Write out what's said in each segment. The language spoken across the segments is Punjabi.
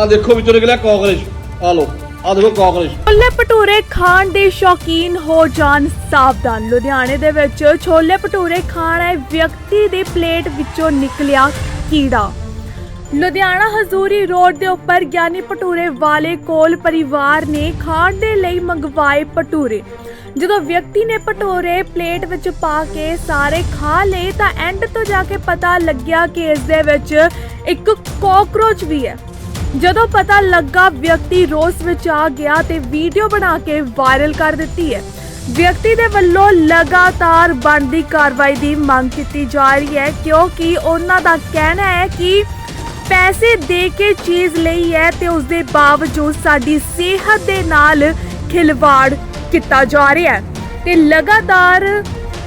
ਆ ਦੇਖੋ ਵਿੱਚੋਂ ਨਿਕਲਿਆ ਕਾਕਰੋਚ ਆ ਲੋ ਆ ਦੇਖੋ ਕਾਕਰੋਚ ਛੋਲੇ ਭਟੂਰੇ ਖਾਣ ਦੇ ਸ਼ੌਕੀਨ ਹੋ ਜਾਣ ਸਾਵਧਾਨ। ਲੁਧਿਆਣੇ ਦੇ ਵਿੱਚ ਛੋਲੇ ਭਟੂਰੇ ਖਾਣ ਆਏ ਵਿਅਕਤੀ ਦੇ ਪਲੇਟ ਵਿੱਚੋਂ ਨਿਕਲਿਆ ਕੀੜਾ। ਲੁਧਿਆਣਾ ਹਜ਼ੂਰੀ ਰੋਡ ਦੇ ਉੱਪਰ ਗਿਆਨੀ ਭਟੂਰੇ ਵਾਲੇ ਕੋਲ ਪਰਿਵਾਰ ਨੇ ਖਾਣ ਦੇ ਲਈ ਮੰਗਵਾਏ ਭਟੂਰੇ। ਜਦੋਂ ਵਿਅਕਤੀ ਨੇ ਭਟੂਰੇ ਪਲੇਟ ਵਿੱਚ ਪਾ ਕੇ ਸਾਰੇ ਖਾ ਲਏ ਤਾਂ ਐਂਡ ਤੋਂ ਜਾ ਕੇ ਪਤਾ ਲੱਗਿਆ ਕਿ ਇਸ ਦੇ ਵਿੱਚ ਇੱਕ ਕਾਕਰੋਚ ਵੀ ਹੈ। ਜਦੋਂ ਪਤਾ ਲੱਗਾ ਵਿਅਕਤੀ ਰੋਸ ਵਿੱਚ ਆ ਗਿਆ ਤੇ ਵੀਡੀਓ ਬਣਾ ਕੇ ਵਾਇਰਲ ਕਰ ਦਿੱਤੀ ਹੈ। ਵਿਅਕਤੀ ਦੇ ਵੱਲੋਂ ਲਗਾਤਾਰ ਬਣਦੀ ਕਾਰਵਾਈ ਦੀ ਮੰਗ ਕੀਤੀ ਜਾ ਰਹੀ ਹੈ ਕਿਉਂਕਿ ਉਹਨਾਂ ਦਾ ਕਹਿਣਾ ਹੈ ਕਿ ਪੈਸੇ ਦੇ ਕੇ ਚੀਜ਼ ਲਈ ਹੈ ਤੇ ਉਸ ਦੇ ਬਾਵਜੂਦ ਸਾਡੀ ਸਿਹਤ ਦੇ ਨਾਲ ਖਿਲਵਾੜ ਕੀਤਾ ਜਾ ਰਿਹਾ ਹੈ। ਤੇ ਲਗਾਤਾਰ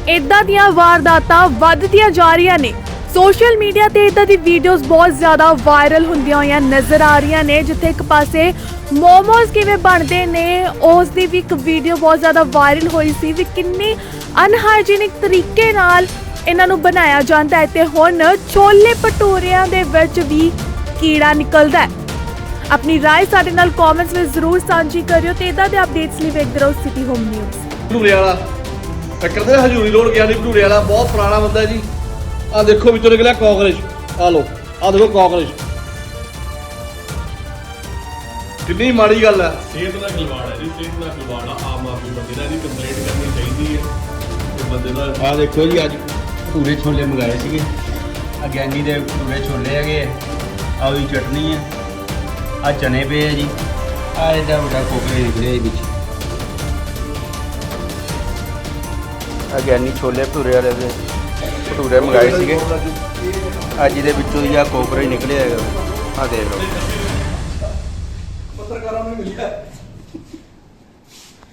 ਇਦਾਂ ਦੀਆਂ ਵਾਰਦਾਤਾਂ ਵੱਧਦੀਆਂ ਜਾ ਰਹੀਆਂ ਨੇ। ਸੋਸ਼ਲ ਮੀਡੀਆ ਤੇ ਇਦਾਂ ਦੀ ਵੀਡੀਓਜ਼ ਬਹੁਤ ਜ਼ਿਆਦਾ ਵਾਇਰਲ ਹੁੰਦੀਆਂ ਹੋਈਆਂ ਨਜ਼ਰ ਆ ਰਹੀਆਂ ਨੇ ਜਿੱਥੇ ਇੱਕ ਪਾਸੇ ਮੋਮੋਜ਼ ਕਿਵੇਂ ਬਣਦੇ ਨੇ ਉਸ ਦੀ ਵੀ ਇੱਕ ਵੀਡੀਓ ਬਹੁਤ ਜ਼ਿਆਦਾ ਵਾਇਰਲ ਹੋਈ ਸੀ ਵੀ ਕਿੰਨੀ ਅਨਹਾਈਜੀਨਿਕ ਤਰੀਕੇ ਨਾਲ ਇਹਨਾਂ ਨੂੰ ਬਣਾਇਆ ਜਾਂਦਾ ਹੈ ਤੇ ਹੁਣ ਛੋਲੇ ਭਟੂਰਿਆਂ ਦੇ ਵਿੱਚ ਵੀ ਕੀੜਾ ਨਿਕਲਦਾ ਹੈ ਆਪਣੀ رائے ਸਾਡੇ ਨਾਲ ਕਮੈਂਟਸ ਵਿੱਚ ਜ਼ਰੂਰ ਸਾਂਝੀ ਕਰਿਓ ਤੇ ਇਦਾਂ ਦੇ ਅਪਡੇਟਸ ਲਈ ਵੇਖਦੇ ਰਹੋ ਸਿਟੀ ਹੋਮ ਨਿਊਜ਼ ਭਟੂਰੇ ਵਾਲਾ ਟੱਕਰ ਦੇ ਹਜੂਰੀ ਰੋਡ ਗਿਆ ਨਹੀਂ ਭਟੂਰੇ ਵਾਲਾ ਬਹੁਤ ਪੁਰਾਣਾ ਬੰਦਾ ਹੈ ਜੀ ਆ ਦੇਖੋ ਵਿੱਚੋਂ ਨਿਕਲਿਆ ਕਾਕਰੋਚ ਆ ਲੋ ਆ ਦੇਖੋ ਕਾਕਰੋਚ ਕਿੰਨੀ ਮਾੜੀ ਗੱਲ ਹੈ। ਸਿਹਤ ਦਾ ਖਿਲਵਾੜ ਹੈ ਜੀ ਸਿਹਤ ਦਾ ਖਿਲਵਾੜ ਆ ਆਮ ਆਦਮੀ ਬੰਦੇ ਨਾਲ ਦੀ ਕੰਪਲੇਂਟ ਕਰਨੀ ਚਾਹੀਦੀ ਹੈ। ਤੇ ਬੰਦੇ ਦਾ ਆ ਦੇਖੋ ਜੀ ਅੱਜ ਭਟੂਰੇ ਛੋਲੇ ਮੰਗਾਏ ਸੀਗੇ। ਆ ਗਿਆਨੀ ਦੇ ਭਟੂਰੇ ਛੋਲੇ ਹੈਗੇ ਆ। ਆਹ ਉਹਦੀ ਚਟਨੀ ਹੈ ਆ ਚਨੇ ਪਏ ਆ ਜੀ। ਆ ਇਹਦਾ ਵੱਡਾ ਕੋਕਰੇ ਨਿਕਲੇ ਵਿੱਚ। ਆ ਗਿਆਨੀ ਛੋਲੇ ਭਟੂਰੇ ਵਾਲੇ ਦੇ। ਭਟੂਰੇ ਮੰਗਾਏ ਸੀਗੇ। ਅੱਜ ਇਹਦੇ ਵਿੱਚੋਂ ਦੀ ਆ ਕੋਕਰੇ ਨਿਕਲਿਆ ਹੈਗਾ। ਆ ਦੇਖ ਲਓ। ਪੱਤਰਕਾਰਾਂ ਨੂੰ ਮਿਲਿਆ।